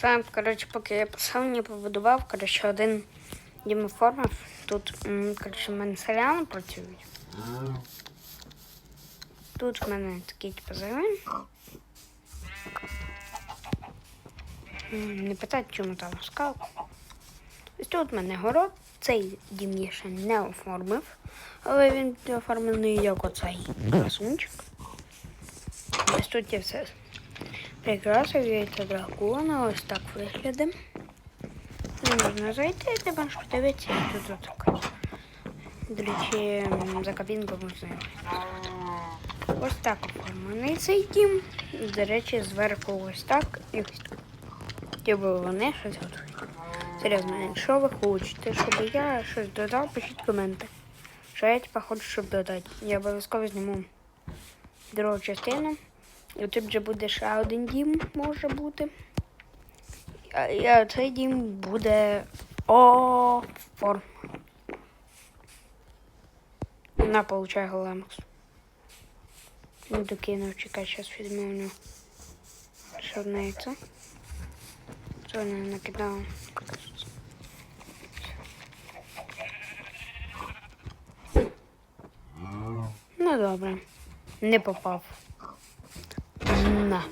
Це, коротше, поки я писав, не побудував, коротше, один дім оформив. Тут, коротше, в мене селяни працюють. Тут в мене такий типу загин. Не питайте, чому там скал. Ось тут в мене город. Цей дім я ще не оформив, але він оформлений як оцей красунчик. Ось тут я все прикрасив яйця дракона, ось так виглядає. Не можна зайти, ти можеш подивитися, і тут отак. До речі, за кабінку можна. Ось так оформлений цей. До речі, зверху ось так і ось так. Типу вони щось готують. Серйозно, якщо ви хочете, щоб я щось додав, пишіть коменти. Що я типа хочу, щоб додати. Я обов'язково зніму другу частину. І тут вже буде ще один дім, може бути. А цей дім буде оформ. На, получай големекс. Не докинув, чекай, зараз нього. Ще одне яйце. Що не накидав. Ну добре. Не попав. 嗯呐。